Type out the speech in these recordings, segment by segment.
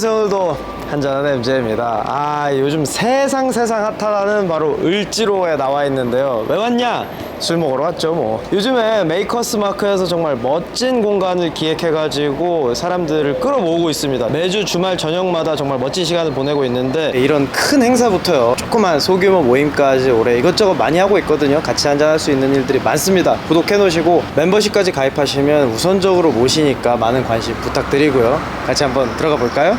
안녕하세요 오늘도 한잔하는 MJ입니다. 아 요즘 세상 세상 핫하다는 바로 을지로에 나와 있는데요. 왜 왔냐? 술 먹으러 왔죠 뭐. 요즘에 메이커스 마크에서 정말 멋진 공간을 기획해가지고 사람들을 끌어모으고 있습니다. 매주 주말 저녁마다 정말 멋진 시간을 보내고 있는데 이런 큰 행사부터요. 조그만 소규모 모임까지 올해 이것저것 많이 하고 있거든요. 같이 한잔할 수 있는 일들이 많습니다. 구독해 놓으시고 멤버십까지 가입하시면 우선적으로 모시니까 많은 관심 부탁드리고요. 같이 한번 들어가 볼까요?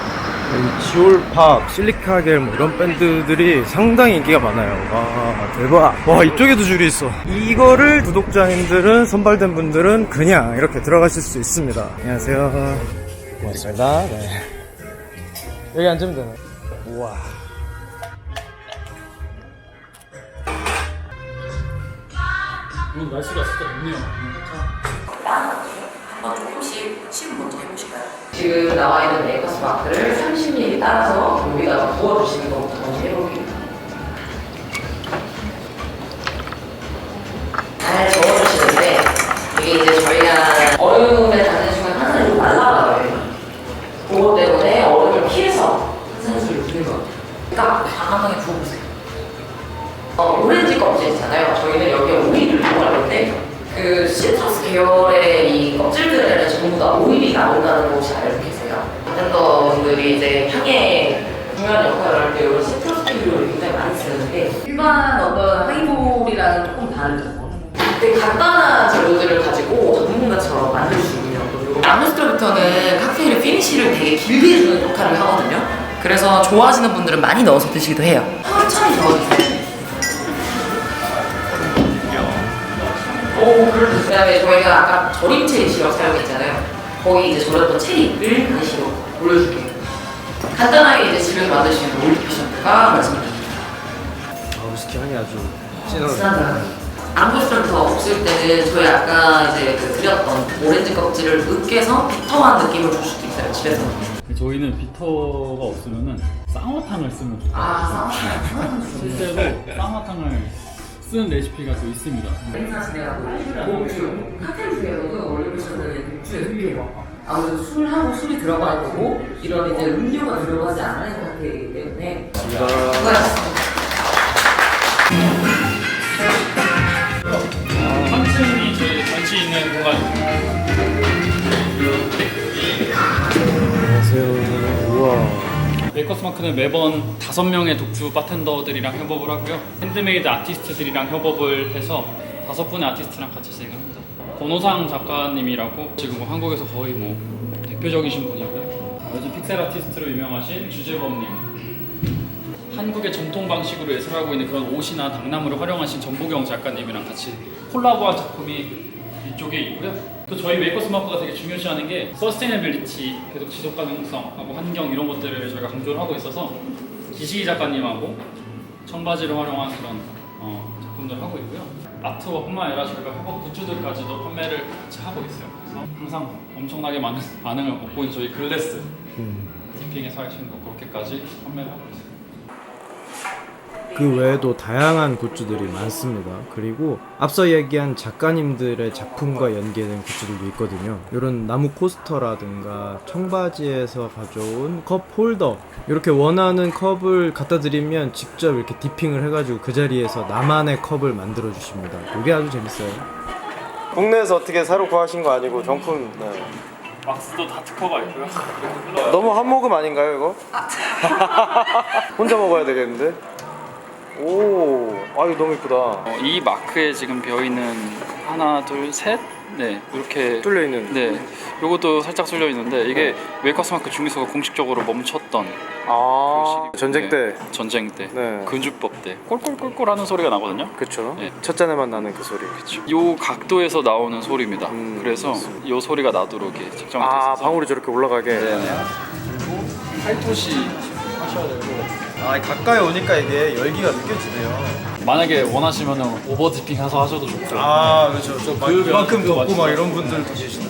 지올팍, 실리카겔 뭐 이런 밴드들이 상당히 인기가 많아요. 와 대박. 와 이쪽에도 줄이 있어. 이거를 구독자님들은 선발된 분들은 그냥 이렇게 들어가실 수 있습니다. 안녕하세요. 고맙습니다. 네. 여기 앉으면 되나요? 우와. 오늘 날씨가 진짜 좋네요. 한번 조금씩 시음 먼저 해보실까요? 지금 나와 있는 메이커스 마크를 30ml 따라서 여기다가 부어주시는 것부터 먼저 해볼게요. 잘 저어주시는데 이게 이제 저희가 얼음에 닿는 순간 좀 말라가요. 그것 때문에 얼음을 피해서 탄산수를 부는 것 같아요. 딱한 방에 부어보세요. 어, 오렌지 껍질 있잖아요. 저희는 여기에 이용할 건데 그 시트러스 계열의 이 껍질들에는 전부 다 오일이 나온다는 거 혹시 알고 계세요? 바텐더분들이 이제 향에 중요한 역할을 할 때 이런 시트러스 계열을 굉장히 많이 쓰는데 일반 어떤 하이볼이랑은 조금 다르죠. 되게 간단한 재료들을 가지고 전문가처럼 만들 수 있는 거죠. 아무스터부터는 칵테일의 피니쉬를 되게 길게 해주는 역할을 하거든요. 그래서 좋아하시는 분들은 많이 넣어서 드시기도 해요. 천천히 저어주세요. 오, 그렇죠. 그다음에 저희가 아까 절임 체리 시럽 사용했잖아요. 거기 이제 절였던 체리를 그 시럽 올려줄게요. 간단하게 이제 집에서 만들 수 있는 올리피션트가 말씀드립니다. 아 위스키 향이 아주 진하잖아요. 암부스터부터 없을 때는 저희 아까 이제 그 드렸던 오렌지 껍질을 으깨서 비터한 느낌을 줄 수도 있어요 집에서. 저희는 비터가 없으면은 쌍화탕을 쓰면 좋다. 아, 실제로 쌍화탕을 쓰는 레시피가 또 있습니다. 행사 진행하고 공주 칵테일 중에서도 올리피션트는 공주의 흑이에요. 아무래도 술하고 술이 들어갈 거고 이런 이제 음료가 들어가지 않은 칵테일이기 때문에 수고하셨습니다. 우와. 메이커스 마크는 매번 다섯 명의 독주 바텐더들이랑 협업을 하고요. 핸드메이드 아티스트들이랑 협업을 해서 다섯 분의 아티스트랑 같이 진행합니다. 권호상 작가님이라고 지금 뭐 한국에서 거의 뭐 대표적이신 분이고요. 요즘 픽셀 아티스트로 유명하신 주재범님. 한국의 전통 방식으로 예술하고 있는 그런 옷이나 당나무를 활용하신 전보경 작가님이랑 같이 콜라보한 작품이 이쪽에 있고요. 또 저희 메이커스 마크가 되게 중요시하는 게 서스테이너빌리티, 계속 지속 가능성하고 환경 이런 것들을 저희가 강조를 하고 있어서 기시기 작가님하고 청바지를 활용한 그런 어, 작품들을 하고 있고요. 아트워뿐만 아니라 저희가 협업 굿즈들까지도 판매를 같이 하고 있어요. 그래서 항상 엄청나게 많은 반응을 얻고 있는 저희 글래스 디핑에서 하시는 거 그렇게까지 판매를 하고 있어요. 그 외에도 다양한 굿즈들이 많습니다. 그리고 앞서 얘기한 작가님들의 작품과 연계된 굿즈들도 있거든요. 이런 나무 코스터라든가 청바지에서 가져온 컵 홀더 이렇게 원하는 컵을 갖다 드리면 직접 이렇게 디핑을 해가지고 그 자리에서 나만의 컵을 만들어 주십니다. 이게 아주 재밌어요. 국내에서 어떻게 사러 구하신 거 아니고 정품 네. 박스도 다 특허가 있고요. 너무 한 모금 아닌가요 이거? 혼자 먹어야 되겠는데? 오, 아유 너무 이쁘다. 어, 이 마크에 지금 비어 있는 하나, 둘, 셋, 네 이렇게 뚫려 있는. 네, 요것도 살짝 쏠려 있는데 이게 웨이커스 마크 중에서 공식적으로 멈췄던 아, 전쟁 때. 네, 전쟁 때, 네. 근주법 때 꼴꼴꼴꼴 하는 소리가 나거든요. 그쵸. 네. 첫 잔에만 나는 그 소리. 요 각도에서 나오는 소리입니다. 음, 그래서 요 소리가 나도록 이렇게 책정돼 아, 있어서 방울이 저렇게 올라가게. 네네. 그리고 팔토시 하셔야 되고 아, 가까이 오니까 이게 열기가 느껴지네요. 만약에 원하시면 오버 디핑 해서 하셔도 좋고 아, 그렇죠. 저 막 그 그만큼 덥고 막 맞죠? 이런 분들도 계시네.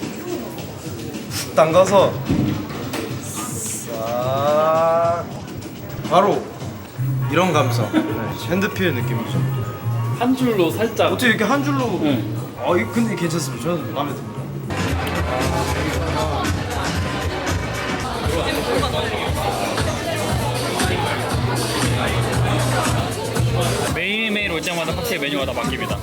훅 담가서 싹 바로 이런 감성. 네, 핸드필 느낌이죠. 한 줄로 살짝 어떻게 이렇게 한 줄로? 네. 아, 이거 근데 괜찮습니다. 저는 마음에 듭니다. 칵테일 메뉴가 다 바뀝니다.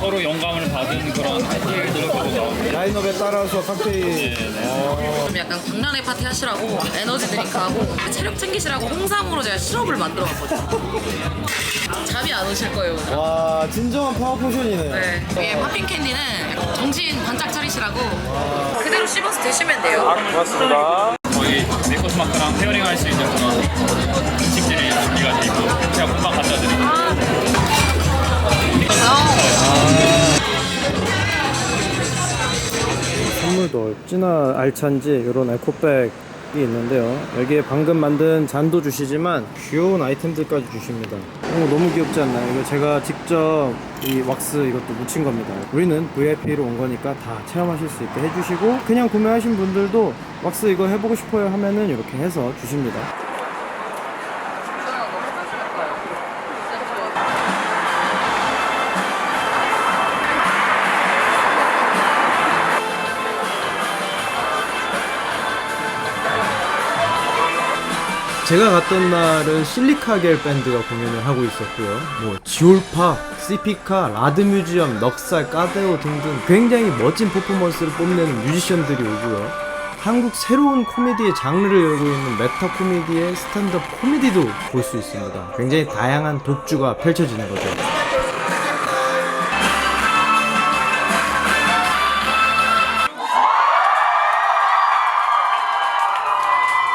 서로 영감을 받은 그런 칵테일들을 보고 나옵니다. 라인업에 따라서 칵테일. 좀 약간 국란의 파티 하시라고 에너지 드링크하고 체력 챙기시라고 홍삼으로 제가 시럽을 만들어 왔거든요. 잠이 안 오실 거예요. 오늘. 와, 진정한 파워 포션이네. 네. 이게 팝핑 캔디는 정신 반짝 차리시라고 그대로 씹어서 드시면 돼요. 저희 메이커스 마크랑 페어링 할 수 있는 그런 음식들이 준비가 돼 있고 제가 금방 갖다 드릴게요. 선물도 진화 알찬지 이런 에코백이 있는데요. 여기에 방금 만든 잔도 주시지만 귀여운 아이템들까지 주십니다. 오, 너무 귀엽지 않나요? 이거 제가 직접 이 왁스 이것도 묻힌 겁니다. 우리는 VIP로 온 거니까 다 체험하실 수 있게 해주시고 그냥 구매하신 분들도 왁스 이거 해보고 싶어요 하면은 이렇게 해서 주십니다. 제가 갔던 날은 실리카겔 밴드가 공연을 하고 있었고요. 뭐 지올파, 시피카, 라드뮤지엄, 넉살, 까데오 등등 굉장히 멋진 퍼포먼스를 뽐내는 뮤지션들이 오고요. 한국 새로운 코미디의 장르를 열고 있는 메타 코미디의 스탠드업 코미디도 볼 수 있습니다. 굉장히 다양한 독주가 펼쳐지는 거죠.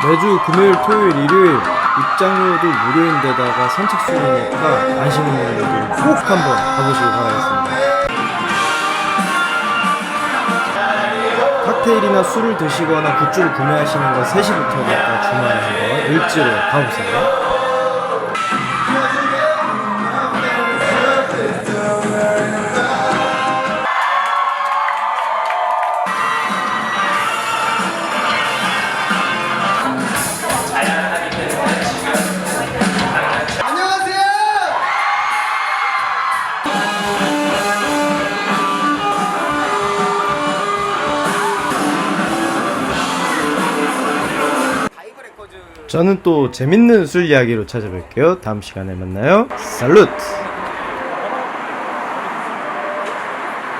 매주 금요일, 토요일, 일요일 입장료도 무료인데다가 선착순이니까 관심 있는 분들은 꼭 한번 가보시길 바라겠습니다. 칵테일이나 술을 드시거나 굿즈를 구매하시는 건 3시부터니까 주말에 한번 일지로 가보세요. 저는 또 재밌는 술 이야기로 찾아뵐게요. 다음 시간에 만나요. 살루트!